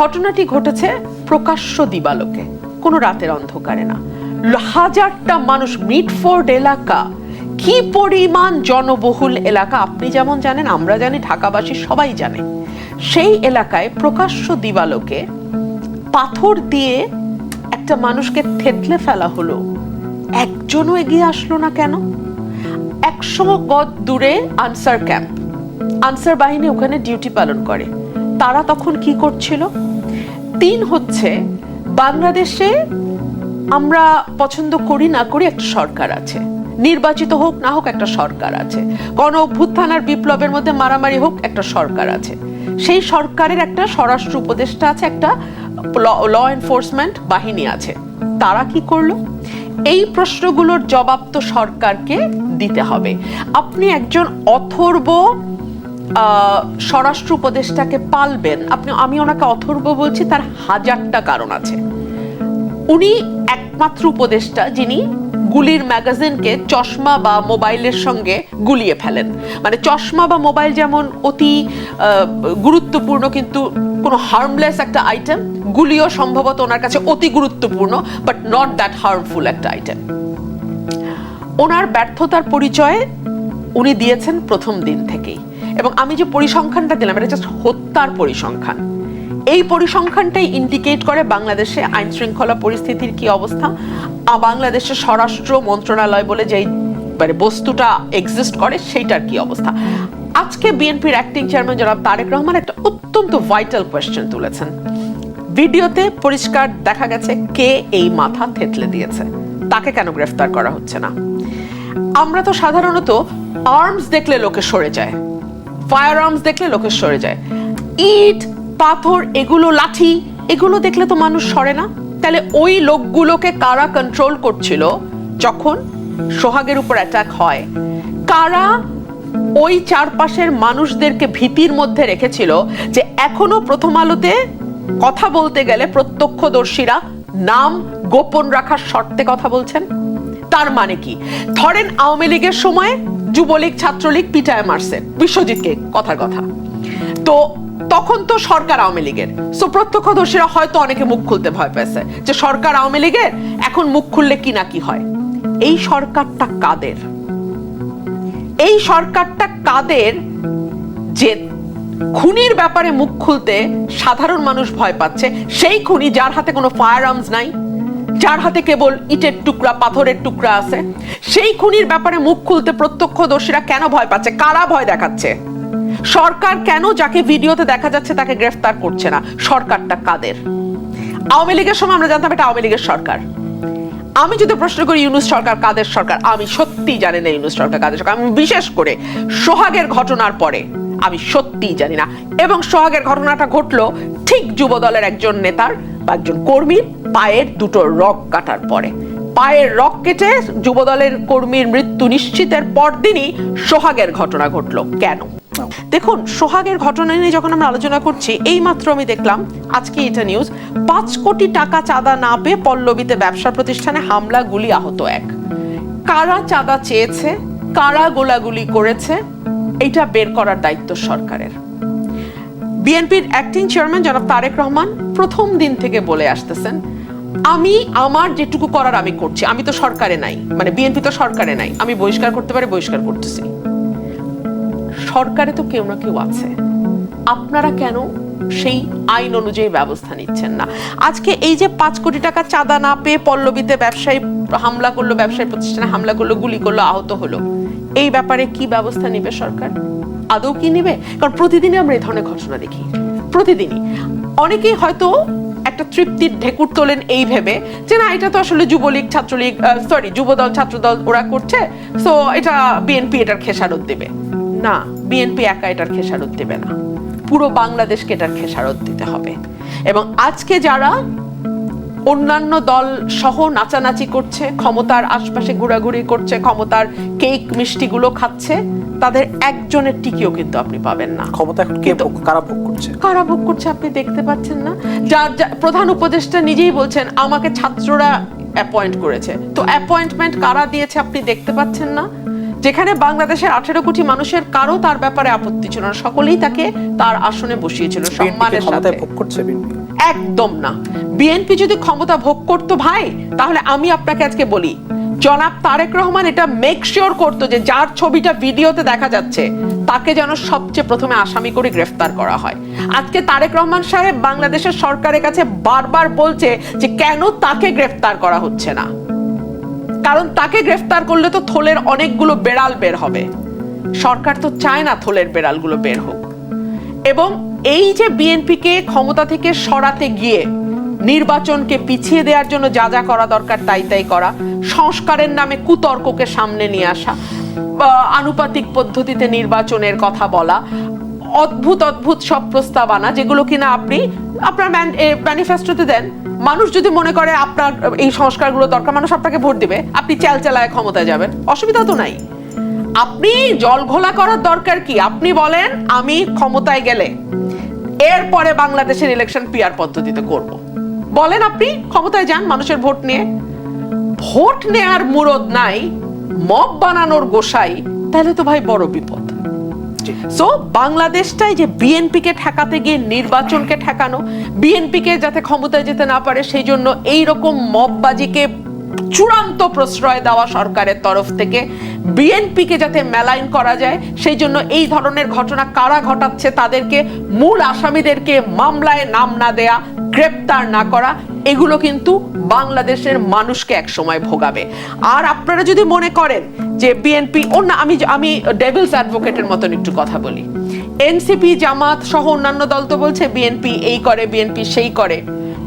ঘটনাটি ঘটেছে প্রকাশ্য দিবালোকে। কোনো রাতের অন্ধকারে না। হাজারটা মানুষ মিটফোর্ড এলাকা। কি পরিমাণ জনবহুল এলাকা, আপনি যেমন জানেন, আমরা জানি, ঢাকাবাসী সবাই জানে। সেই এলাকায় প্রকাশ্য দিবালোকে পাথর দিয়ে একটা মানুষকে থেতলে ফেলা হলো। একজনও এগিয়ে আসলো না কেন? একশো গজ দূরে আনসার ক্যাম্প। আনসার বাহিনী ওখানে ডিউটি পালন করে। তারা তখন কি করছিল? তিন হচ্ছে, বাংলাদেশে আমরা পছন্দ করি না করি একটা সরকার আছে। নির্বাচিত হোক না হোক একটা সরকার আছে। গণ অভ্যুত্থান আর বিপ্লবের মধ্যে মারামারি হোক একটা সরকার আছে। সেই সরকারের একটা স্বরাষ্ট্র উপদেষ্টা আছে, একটা ল এনফোর্সমেন্ট বাহিনী আছে। তারা কি করল? এই প্রশ্নগুলোর জবাব তো সরকারকে দিতে হবে। আপনি একজন অথর্ব স্বরাষ্ট্র উপদেষ্টাকে পালবেন। আপনি, আমি ওনাকে অথর্ব বলছি, তার হাজারটা কারণ আছে। উনি একমাত্র উপদেষ্টা যিনি গুলির ম্যাগাজিনকে চশমা বা মোবাইলের সঙ্গে গুলিয়ে ফেলেন। মানে চশমা বা মোবাইল যেমন অতি গুরুত্বপূর্ণ, কিন্তু কোনো হার্মলেস একটা আইটেম গুলিও সম্ভবত ওনার কাছে অতি গুরুত্বপূর্ণ বাট নট দ্যাট হার্মফুল একটা আইটেম ওনার ব্যর্থতার পরিচয় উনি দিয়েছেন প্রথম দিন থেকেই। এবং আমি যে পরিসংখ্যানটা দিলাম এটা জাস্ট হত্যার পরিসংখ্যান। এই পরিসংখ্যানটাই ইন্ডিকেট করে বাংলাদেশে আইন শৃঙ্খলা পরিস্থিতির কি অবস্থা। আ, বাংলাদেশের স্বরাষ্ট্র মন্ত্রণালয় বলে যেই মানে বস্তুটা এক্সিস্ট করে সেইটার কি অবস্থা। আজকে বিএনপির অ্যাক্টিং চেয়ারম্যান জনাব তারেক রহমান একটা অত্যন্ত ভাইটাল কোয়েশ্চেন তুলেছেন। ভিডিওতে পরিষ্কার দেখা গেছে কে এই মাথা থেতলে দিয়েছে। তাকে কেন গ্রেফতার করা হচ্ছে না? আমরা তো সাধারণত আর্মস দেখলে লোকে সরে যায়। ফায়ার আর্মস দেখলে লোকে সরে যায়। ইট, পাথর, এগুলো লাঠি, এগুলো দেখলে তো মানুষ সরে না। তাহলে ওই লোকগুলোকে কারা কন্ট্রোল করছিল যখন সোহাগের উপর অ্যাটাক হয়? কারা ওই চারপাশের মানুষদেরকে ভীতির মধ্যে রেখেছিল যে এখনও প্রথম আলোতে কথা বলতে গেলে প্রত্যক্ষদর্শীরা নাম গোপন রাখার শর্তে কথা বলছেন? তার মানে কি? ধরেন আওয়ামী লীগের সময় যুবলীগ, ছাত্রলীগ পিটায় মারছে। বিশ্বজিৎকে, কথার কথা। তো তখন তো সরকার আওয়ামী লীগের। সো প্রত্যক্ষদর্শীরা হয়তো অনেকে মুখ খুলতে ভয় পেয়েছে যে সরকার আওয়ামী লীগের? এখন মুখ খুললে কি না কি হয়? এই সরকারটা কাদের? এই সরকারটা কাদের যে খুনির ব্যাপারে মুখ খুলতে সাধারণ মানুষ ভয় পাচ্ছে? সেই খুনি যার হাতে কোনো ফায়ার আর্মস নাই? যার হাতে কেবল ইটের টুকরা, পাথরের টুকরা আছে, সেই খুনির ব্যাপারে মুখ খুলতে প্রত্যক্ষদর্শীরা কেন ভয় পাচ্ছে? কারা ভয় দেখাচ্ছে? সরকার কেন যাকে ভিডিওতে দেখা যাচ্ছে তাকে গ্রেফতার করছে না? সরকারটা কাদের? আওয়ামী লীগের সময় আমরা জানতাম এটা আওয়ামী লীগের সরকার। আমি যদি প্রশ্ন করি, ইউনুস সরকার কাদের সরকার? আমি সত্যি জানি না ইউনুস সরকার কাদের সরকার। আমি বিশেষ করে সোহাগের ঘটনার পরে আমি সত্যিই জানি না। এবং সোহাগের ঘটনাটা ঘটলো ঠিক যুবদলের একজন নেতার একজন কর্মীর পায়ের দুটো রক কাটার পরে। পায়ের রক কেটে যুবদলের কর্মীর মৃত্যু নিশ্চিতের পরদিনই সোহাগের ঘটনা ঘটলো। কেন? দেখুন, সোহাগের ঘটনা নিয়ে যখন আমরা আলোচনা করছি এই মাত্র আমি দেখলাম আজকে এটা নিউজ, পাঁচ কোটি টাকা চাঁদা না পেয়ে পল্লবীতে ব্যবসা প্রতিষ্ঠানে হামলা গুলি আহত এক। কারা চাঁদা চেয়েছে? কারা গোলাগুলি করেছে? এটা বের করার দায়িত্ব সরকারের। বিএনপির অ্যাক্টিং চেয়ারম্যান জনাব তারেক রহমান প্রথম দিন থেকে বলে আসতেছেন, আমি, আমার যেটুকু করার আমি করছি। আমি তো সরকারে নাই। মানে বিএনপি তো সরকারে নাই। আমি বহিষ্কার করতে পারি, বহিষ্কার করতেছি। সরকারে তো কেউ না কেউ আছে। আপনারা কেন সেই আইন অনুযায়ী ব্যবস্থা নিচ্ছেন না। আজকে এই যে পাঁচ কোটি টাকা চাঁদা না পেয়ে পল্লবীতে ব্যবসায়ী হামলা করল, ব্যবসায়ী প্রতিষ্ঠানে হামলা করল, গুলি করল, আহত হলো, এই ব্যাপারে কি ব্যবস্থা নেবে সরকার? আদৌ কি নেবে? কারণ প্রতিদিনই আমরা এই ধরনের ঘটনা দেখি। প্রতিদিনই। অনেকেই হয়তো একটা তৃপ্তির ঢেকুর তোলেন এই ভেবে যে, না, এটা তো আসলে যুবলীগ, ছাত্রলীগ সরি যুবদল, ছাত্রদল, ওরা করছে সো এটা বিএনপি এটার খেসারত দেবে। না বিএনপি একা এটার খেসারত দেবে না। পুরো বাংলাদেশকে এটার খেসারত দিতে হবে। এবং আজকে যারা অন্যান্য দল সহ নাচানাচি করছে ক্ষমতার আশপাশে ঘোরাঘুরি করছে ক্ষমতার কেক মিষ্টিগুলো খাচ্ছে তাদের একজনের টিকিও কিন্তু আপনি পাবেন না। ক্ষমতা এখন কে ভোগ- কারা ভোগ করছে? কারা ভোগ করছে আপনি দেখতে পাচ্ছেন না? যার যা- প্রধান উপদেষ্টা নিজেই বলছেন আমাকে ছাত্ররা অ্যাপয়েন্ট করেছে। তো অ্যাপয়েন্টমেন্ট কারা দিয়েছে আপনি দেখতে পাচ্ছেন না? যেখানে বাংলাদেশের আঠেরো কোটি মানুষের কারও তার ব্যাপারে আপত্তি ছিল না। সকলেই তাকে তার আসনে বসিয়েছিল সম্মানের সাথে। ভোগ করছে একদম না। বিএনপি যদি ক্ষমতা ভোগ করতো ভাই তাহলে আমি আপনাকে আজকে বলি জনাব তারেক রহমান এটা মেক শিওর করতো যে যার ছবিটা ভিডিওতে দেখা যাচ্ছে তাকে যেন সবচেয়ে প্রথমে আসামি করে গ্রেফতার করা হয়। আজকে তারেক রহমান সাহেব বাংলাদেশের সরকারের কাছে বারবার বলছে যে কেন তাকে গ্রেফতার করা হচ্ছে না। কারণ তাকে গ্রেফতার করলে তো থলের অনেকগুলো বেড়াল বের হবে। সরকার তো চায় না থলের বেড়ালগুলো বের হোক। এবং এই যে বিএনপিকে ক্ষমতা থেকে সরাতে গিয়ে নির্বাচনকে পিছিয়ে দেওয়ার জন্য যা যা করা দরকার তাই তাই করা, সংস্কারের নামে কুতর্ককে সামনে নিয়ে আসা আনুপাতিক পদ্ধতিতে নির্বাচনের কথা বলা, অদ্ভুত অদ্ভুত সব প্রস্তাব আনা, যেগুলো কিনা আপনি আপনার ম্যানিফেস্টোতে দেন। মানুষ যদি মনে করে আপনার এই সংস্কারগুলো দরকার, মানুষ আপনাকে ভোট দিবে, আপনি চ্যাল চালায় ক্ষমতায় যাবেন। অসুবিধা তো নাই। আপনি জল ঘোলা করার দরকার কি? আপনি বলেন, আমি ক্ষমতায় গেলে এরপরে বাংলাদেশের ইলেকশন পিয়ার পদ্ধতিতে করব। বলেন আপনি, ক্ষমতায় যান মানুষের ভোট নিয়ে। ভোট নেয়ার মুরদ নাই, মব বানানোর গোসাই, তাহলে তো ভাই বড় বিপদ। সো বাংলাদেশটাই যে বিএনপিকে ঠেকাতে গিয়ে নির্বাচনকে ঠেকানো বিএনপিকে যাতে ক্ষমতায় যেতে না পারে, সেই জন্য এই রকম মববাজিকে চূড়ান্ত প্রশ্রয় দেওয়া সরকারের তরফ থেকে বিএনপিকে যাতে মেলাইন করা যায়, সেই জন্য এই ধরনের ঘটনা কারা ঘটাচ্ছে, তাদেরকে মূল আসামিদেরকে মামলায় নাম না দেয়া গ্রেপ্তার না করা, এগুলো কিন্তু বাংলাদেশের মানুষকে একসময় ভোগাবে। আর আপনারা যদি মনে করেন যে বিএনপি অন্য আমি আমি ডেভিলস অ্যাডভোকেটের মতন একটু কথা বলি। এনসিপি জামাত সহ অন্যান্য দল তো বলছে বিএনপি এই করে বিএনপি সেই করে।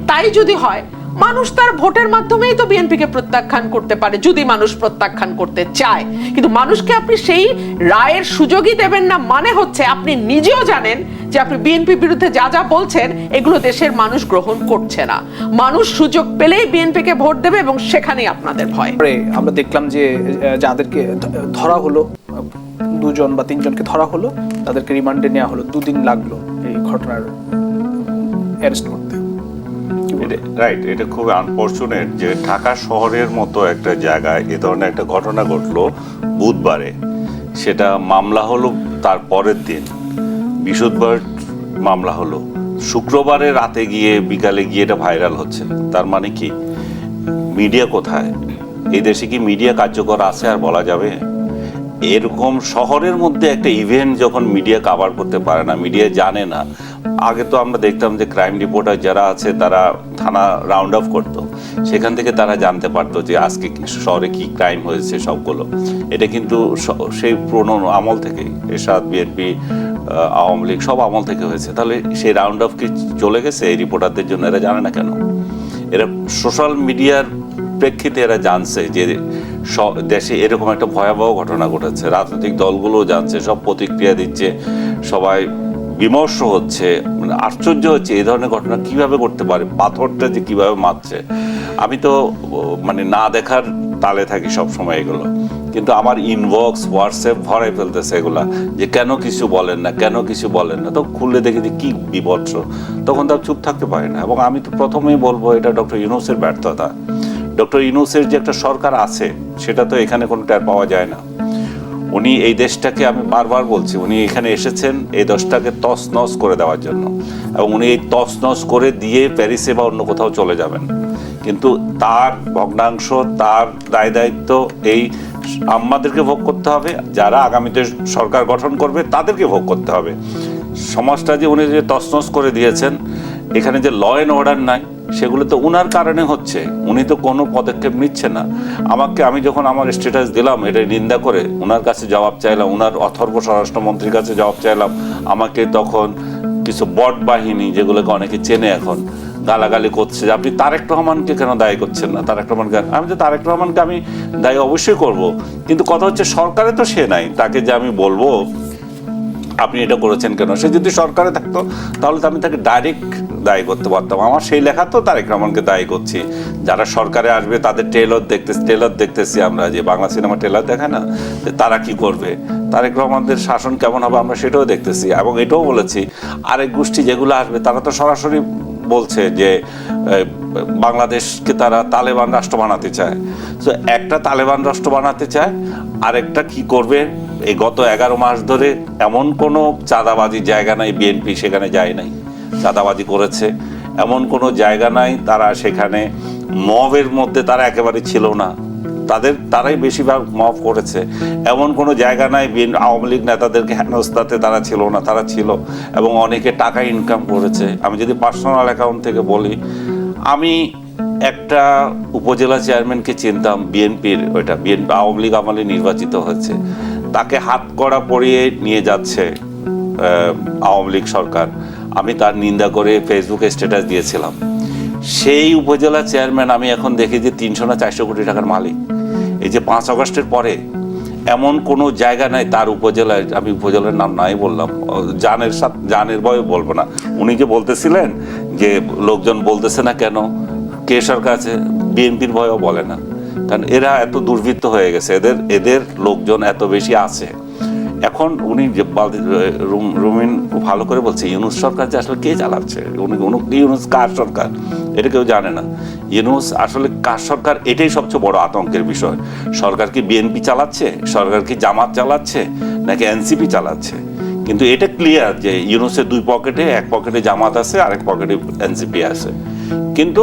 তাই যদি হয় মানুষ তার ভোটের মাধ্যমেই তো বিএনপিকে প্রত্যাখ্যান করতে পারে, যদি মানুষ প্রত্যাখ্যান করতে চায়। কিন্তু মানুষকে আপনি সেই রায়ের সুযোগই দেবেন না মানে হচ্ছে আপনি নিজেও জানেন যে আপনি বিএনপি বিরুদ্ধে যা যা বলছেন, এগুলো দেশের মানুষ গ্রহণ করছে না। মানুষ সুযোগ পেলেই বিএনপিকে ভোট দেবে এবং সেখানেই আপনাদের ভয়। আমরা দেখলাম যে যাদেরকে ধরা হলো, দুজন বা তিনজনকে ধরা হলো, তাদেরকে রিমান্ডে নেওয়া হলো। দুদিন লাগল এই ঘটনার অ্যারেস্ট করতে? রাইট এটা খুব আনফর্চুনেট যে ঢাকা শহরের মতো একটা জায়গায় এ ধরনের একটা ঘটনা ঘটলো বুধবারে। সেটা মামলা হলো তার পরের দিন। বৃহস্পতিবার মামলা হলো। শুক্রবারে রাতে গিয়ে বিকালে গিয়ে এটা ভাইরাল হচ্ছে। তার মানে কি? মিডিয়া কোথায়? এই দেশে কি মিডিয়া কার্যকর আছে আর বলা যাবে? এরকম শহরের মধ্যে একটা ইভেন্ট যখন মিডিয়া কাভার করতে পারে না মিডিয়া জানে না, আগে তো আমরা দেখতাম যে ক্রাইম রিপোর্টার যারা আছে, তারা থানা রাউন্ড অফ করতো। সেখান থেকে তারা জানতে পারতো যে আজকে শহরে কি ক্রাইম হয়েছে সবগুলো। এটা কিন্তু সেই পুরনো আমল থেকেই। এরশাদ বিএনপি আওয়ামী লীগ সব আমল থেকে হয়েছে। তাহলে সেই রাউন্ড অফ কি চলে গেছে? এই রিপোর্টারদের জন্য এরা জানে না কেন? এরা সোশ্যাল মিডিয়ার প্রেক্ষিতে এরা জানছে যে দেশে এরকম একটা ভয়াবহ ঘটনা ঘটেছে। রাজনৈতিক দলগুলোও জানছে, সব প্রতিক্রিয়া দিচ্ছে, সবাই বিমর্ষ হচ্ছে মানে আশ্চর্য হচ্ছে এই ধরনের ঘটনা কীভাবে করতে পারে, পাথরটা যে কীভাবে মারছে। আমি তো মানে না দেখার তালে থাকি সব সময় এগুলো। কিন্তু আমার ইনবক্স হোয়াটসঅ্যাপ ভরাই ফেলতেছে এগুলা, যে কেন কিছু বলেন না, কেন কিছু বলেন না। তো খুললে দেখি যে কী বিভৎস। তখন তার চুপ থাকতে পারি না। এবং আমি তো প্রথমেই বলব, এটা ডক্টর ইউনুসের ব্যর্থতা। ডক্টর ইউনুসের যে একটা সরকার আছে, সেটা তো এখানে কোনো টের পাওয়া যায় না। উনি এই দেশটাকে আমি বারবার বলছি, উনি এখানে এসেছেন এই দেশটাকে তস নস করে দেওয়ার জন্য। এবং উনি এই তস নস করে দিয়ে প্যারিসে বা অন্য কোথাও চলে যাবেন। কিন্তু তার ভগ্নাংশ, তার দায় দায়িত্ব, এই আমাদেরকে ভোগ করতে হবে। যারা আগামীতে সরকার গঠন করবে, তাদেরকে ভোগ করতে হবে। সমাজটা যে উনি যে তছনছ করে দিয়েছেন এখানে যে ল অ্যান্ড অর্ডার নাই, সেগুলো তো উনার কারণে হচ্ছে। উনি তো কোনো পদক্ষেপ নিচ্ছে না। আমাকে আমি যখন আমার স্ট্যাটাস দিলাম এটা নিন্দা করে, উনার কাছে জবাব চাইলাম, উনার অথর্ব স্বরাষ্ট্রমন্ত্রীর কাছে জবাব চাইলাম, আমাকে তখন কিছু বট বাহিনী, যেগুলোকে অনেকে চেনে এখন, গালাগালি করছে যে আপনি তারেক রহমানকে কেন দায়ী করছেন না? তারেক রহমানকে, আমি তো তারেক রহমানকে আমি দায়ী অবশ্যই করব। কিন্তু কথা হচ্ছে, সরকারে তো সে নাই। তাকে যে আমি বলব আপনি এটা করেছেন কেন? সে যদি সরকারে থাকতো, তাহলে তো আমি তাকে ডাইরেক্ট দায়ী করতে পারতাম। আমার সেই লেখা তো তারেক রহমানকে দায়ী করছি। যারা সরকারে আসবে, তাদের ট্রেলার দেখতেছি ট্রেলার দেখতেছি আমরা যে বাংলা সিনেমা ট্রেলার দেখে না, যে তারা কি করবে? তারেক রহমানদের শাসন কেমন হবে আমরা সেটাও দেখতেছি। এবং এটাও বলেছি, আরেক গোষ্ঠী যেগুলো আসবে, তারা তো সরাসরি বলছে যে বাংলাদেশকে তারা তালেবান রাষ্ট্র বানাতে চায়। তো একটা তালেবান রাষ্ট্র বানাতে চায়, আরেকটা কি করবে? এই গত এগারো মাস ধরে এমন কোনো চাঁদাবাজি জায়গা নাই, বিএনপি সেখানে যায় নাই, চাঁদাবাজি করেছে। এমন কোনো জায়গা নাই, তারা সেখানে মবের মধ্যে তারা একেবারে ছিল না। তাদের, তারাই বেশিরভাগ মব করেছে। এমন কোনো জায়গা নাই আওয়ামী লীগ নেতাদেরকে হেনস্থাতে তারা ছিল না, তারা ছিল এবং অনেকে টাকা ইনকাম করেছে। আমি যদি পার্সোনাল অ্যাকাউন্ট থেকে বলি, আমি একটা উপজেলা চেয়ারম্যানকে চিনতাম, বিএনপির, ওইটা, বিএনপি, আওয়ামী লীগ আমলে নির্বাচিত হয়েছে। তাকে হাত কড়া পরিয়ে নিয়ে যাচ্ছে আওয়ামী লীগ সরকার। আমি তার নিন্দা করে ফেসবুকে স্ট্যাটাস দিয়েছিলাম। সেই উপজেলা চেয়ারম্যান আমি এখন দেখি যে তিনশো না চারশো কোটি টাকার মালিক। এই যে পাঁচ আগস্টের পরে এমন কোনো জায়গা নাই, তার উপজেলায়, আমি উপজেলার নাম নাই বললাম। জানের সাথে, জানের ভয়ে বলব না। উনি যে বলতেছিলেন যে লোকজন বলতেছে না কেন, কে সরকার আছে, বিএনপির ভয়েও বলে না। কারণ এরা এত দুর্বৃত্ত হয়ে গেছে, এদের এদের লোকজন এত বেশি আছে। এখন উনি যে রুমিন ভালো করে বলছে, ইউনুস সরকার যে আসলে কে চালাচ্ছে? উনি, উনি- ইউনুস কার সরকার? এটা কেউ জানে না। ইউনুস আসলে কার সরকার? এটাই সবচেয়ে বড় আতঙ্কের বিষয়। সরকার কি বিএনপি চালাচ্ছে? সরকার কি জামাত চালাচ্ছে? নাকি এনসিপি চালাচ্ছে? কিন্তু এটা ক্লিয়ার যে ইউনুসের দুই পকেটে, এক পকেটে জামাত আছে, আরেক পকেটে এনসিপি আছে। কিন্তু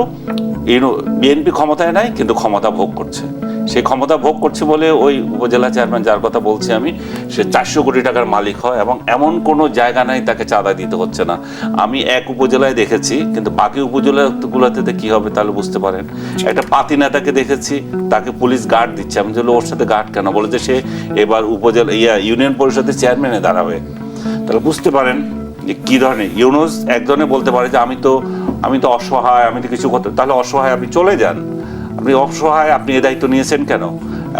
বিএনপি ক্ষমতায় নাই, কিন্তু ক্ষমতা ভোগ করছে। সেই ক্ষমতা ভোগ করছে বলে ওই উপজেলা চেয়ারম্যান যার কথা বলছি আমি, সে চারশো কোটি টাকার মালিক হয় এবং এমন কোনো জায়গা নাই তাকে চাঁদা দিতে হচ্ছে না। আমি এক উপজেলায় দেখেছি, কিন্তু বাকি উপজেলাগুলোতে কি হবে তাহলে বুঝতে পারেন। একটা পাতি নেতাকে দেখেছি, তাকে পুলিশ গার্ড দিচ্ছে। আমি বললাম, ওর সাথে গার্ড কেন? বলে যে সে এবার উপজেলা, ইয়া, ইউনিয়ন পরিষদের চেয়ারম্যানে দাঁড়াবে। তাহলে বুঝতে পারেন যে কি ধরনের, ইউনুস ধরনের বলতে পারে যে, আমি তো আমি তো অসহায় আমি তো কিছু করতে তাহলে অসহায় আপনি চলে যান। আপনি অসহায় আপনি এ দায়িত্ব নিয়েছেন কেন?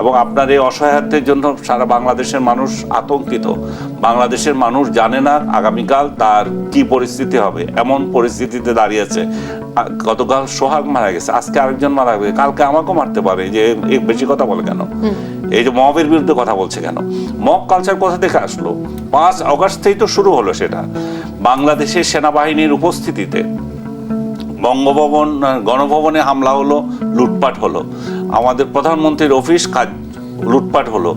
এবং আপনার এই অসহায়ত্বের জন্য সারা বাংলাদেশের মানুষ আতঙ্কিত। বাংলাদেশের মানুষ জানে না আগামীকাল তার কি পরিস্থিতি হবে। এমন পরিস্থিতিতে দাঁড়িয়েছে গতকাল সোহাগ মারা গেছে আজকে আরেকজন মারা গেছে কালকে আমাকেও মারতে পারে যে বেশি কথা বলে কেন? এই যে মবের বিরুদ্ধে কথা বলছে কেন? মব কালচার কোথা থেকে আসলো? পাঁচ অগস্ট থেকেই তো শুরু হলো সেটা। বাংলাদেশের সেনাবাহিনীর উপস্থিতিতে বঙ্গভবন, গণভবনে হামলা হলো, লুটপাট হলো। আমাদের প্রধানমন্ত্রীর অফিস কাজ, লুটপাট হলো।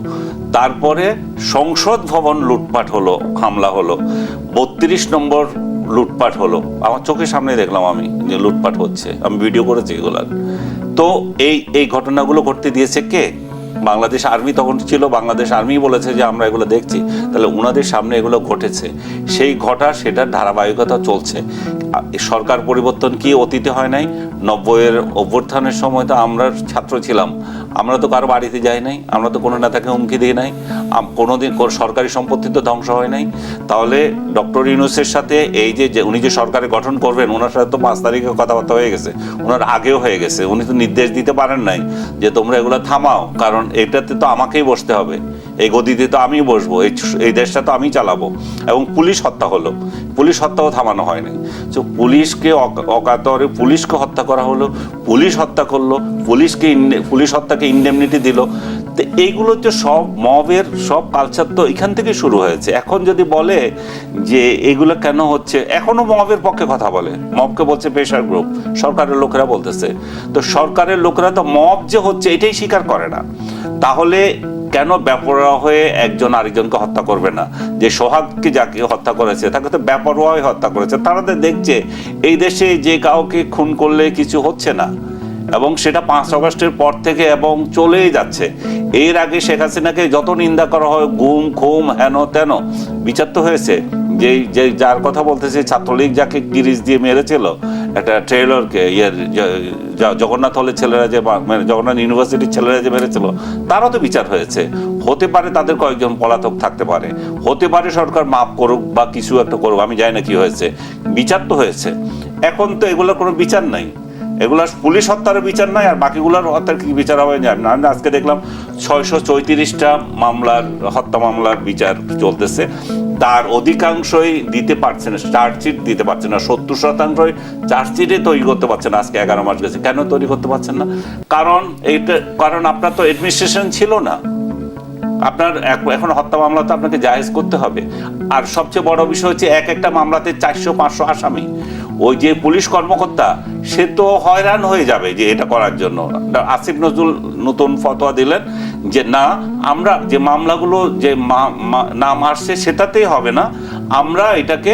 তারপরে সংসদ ভবন লুটপাট হলো, হামলা হলো। বত্রিশ নম্বর লুটপাট হলো। আমার চোখের সামনে দেখলাম আমি যে লুটপাট হচ্ছে। আমি ভিডিও করেছি এগুলার। তো এই এই ঘটনাগুলো ঘটতে দিয়েছে কে? বাংলাদেশ আর্মি তখন ছিল, বাংলাদেশ আর্মি বলেছে যে আমরা এগুলো দেখছি। তাহলে ওনাদের সামনে এগুলো ঘটেছে। সেই ঘটা, সেটার ধারাবাহিকতা চলছে। সরকার পরিবর্তন কি অতীতে হয় নাই? নব্বইয়ের অভ্যুত্থানের সময় তো আমরা ছাত্র ছিলাম। আমরা তো কারও বাড়িতে যাই নাই, আমরা তো কোনো নেতাকে হুমকি দিই নাই কোনো সরকারি সম্পত্তি তো ধ্বংস হয় নাই। তাহলে ডক্টর ইউনুসের সাথে এই যে উনি যে সরকারে গঠন করবেন, ওনার সাথে তো পাঁচ তারিখে কথাবার্তা হয়ে গেছে। ওনার আগেও হয়ে গেছে। উনি তো নির্দেশ দিতে পারেন নাই যে তোমরা এগুলো থামাও, কারণ এটাতে তো আমাকেই বসতে হবে। এই গদিতে তো আমি বসবো, এই এই দেশটা তো আমি চালাবো। এবং পুলিশ হত্যা হলো। পুলিশ হত্যাও থামানো হয়নি। তো পুলিশকে অক- অকাতরে পুলিশকে হত্যা করা হলো, পুলিশ হত্যা করল, পুলিশকে পুলিশ হত্যাকে ইন্ডেমনিটি দিল। তো এইগুলো তো সব মবের, সব কালচার তো এখান থেকে শুরু হয়েছে। এখন যদি বলে যে এগুলো কেন হচ্ছে, এখনও মবের পক্ষে কথা বলে। মবকে বলছে প্রেশার গ্রুপ সরকারের লোকেরা বলতেছে। তো সরকারের লোকেরা তো মব যে হচ্ছে, এটাই স্বীকার করে না। তাহলে কেন বেপরোয়া হয়ে একজন আরেকজনকে হত্যা করবে না? যে সোহাগকে যাকে হত্যা করেছে, তাকে তো বেপরোয়া হত্যা করেছে। তারা দেখছে, এই দেশে যে কাউকে খুন করলে কিছু হচ্ছে না। এবং সেটা পাঁচ আগস্টের পর থেকে এবং চলেই যাচ্ছে। এর আগে শেখ হাসিনাকে যত নিন্দা করা হয়, গুম, খুম, হেন, তেন, বিচার তো হয়েছে। যে যে যার কথা বলতেছে, ছাত্রলীগ যাকে গিরিজ দিয়ে মেরেছিল, একটা ট্রেলরকে ইয়ের জগন্নাথ হলের ছেলেরা যে মানে জগন্নাথ ইউনিভার্সিটির ছেলেরা যে মেরেছিল, তারও তো বিচার হয়েছে। হতে পারে তাদের কয়েকজন পলাতক থাকতে পারে। হতে পারে সরকার মাফ করুক বা কিছু একটা করুক, আমি জানি না কি হয়েছে। বিচার তো হয়েছে। এখন তো এগুলোর কোনো বিচার নাই। এগুলার পুলিশ হত্যার বিচার নাই, আর বাকিগুলোর হত্যার কি বিচার হবে না। আমি আজকে দেখলাম ছয়শো চৌত্রিশটা মামলার, হত্যা মামলার বিচার চলতেছে। তার অধিকাংশই দিতে পারছে না, চার্জশিট দিতে পারছে না, সত্তর শতাংশই চার্জশিটে তৈরি করতে পারছে না, আজকে এগারো মাস গেছে। কেন তৈরি করতে পারছেন না? কারণ এইটা কারণ আপনার তো অ্যাডমিনিস্ট্রেশন ছিল না। আপনার এখন হত্যা মামলা তো আপনাকে জায়েজ করতে হবে। আর সবচেয়ে বড় বিষয় হচ্ছে এক একটা মামলাতে চারশো পাঁচশো আসামি। ওই যে পুলিশ কর্মকর্তা, সে তো হয়রান হয়ে যাবে যে এটা করার জন্য। আসিফ নজরুল নতুন ফতোয়া দিলেন যে, না, আমরা যে মামলাগুলো যে নাম আসছে সেটাতেই হবে না। আমরা এটাকে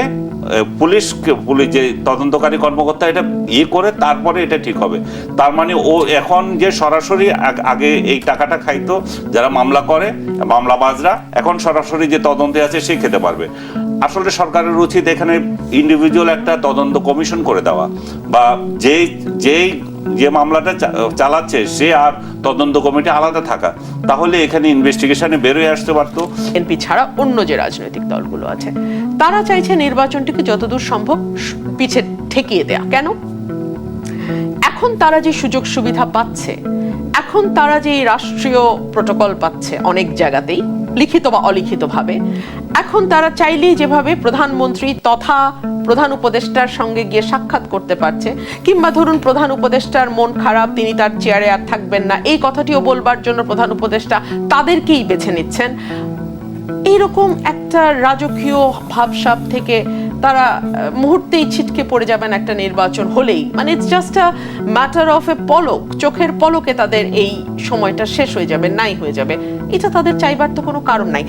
পুলিশ পুলিশ যে তদন্তকারী কর্মকর্তা এটা ইয়ে করে তারপরে এটা ঠিক হবে। তার মানে ও এখন যে সরাসরি আগে এই টাকাটা খাইতো, যারা মামলা করে, মামলাবাজরা, এখন সরাসরি যে তদন্তে আছে সে খেতে পারবে। আসলে সরকারের উচিত এখানে ইন্ডিভিজুয়াল একটা তদন্ত কমিশন করে দেওয়া বা যেই যেই যে মামলাটা চালাচ্ছে সে আর তদন্ত কমিটি আলাদা থাকা। তাহলে এখানে ইনভেস্টিগেশনে বেরোয় আসতে পারত। এনপি ছাড়া অন্য যে রাজনৈতিক দলগুলো আছে, তারা চাইছে নির্বাচনটিকে যতদূর সম্ভব পিছিয়ে পিছে ঠেকিয়ে দেয়া। কেন? এখন তারা যে সুযোগ সুবিধা পাচ্ছে, এখন তারা যে রাষ্ট্রীয় প্রোটোকল পাচ্ছে অনেক জায়গাতেই, লিখিত বা অলিখিত ভাবে এখন তারা চাইলেই যেভাবে প্রধানমন্ত্রী তথা প্রধান উপদেষ্টার সঙ্গে গিয়ে সাক্ষাৎ করতে পারছে, কিংবা ধরুন প্রধান উপদেষ্টার মন খারাপ, তিনি তার চেয়ারে আর থাকবেন না, এই কথাটিও বলবার জন্য প্রধান উপদেষ্টা তাদেরকেই বেছে নিচ্ছেন। এইরকম একটা রাজকীয় ভাবসাব থেকে তারা মুহূর্তেই ছিটকে পড়ে যাবেন একটা নির্বাচন হলেই। মানে it's just a matter of a পলক, চোখের পলকে তাদের এই সময়টা শেষ হয়ে যাবে, নাই হয়ে যাবে। এটা তাদের চাইবার তো কোনো কারণ নাই।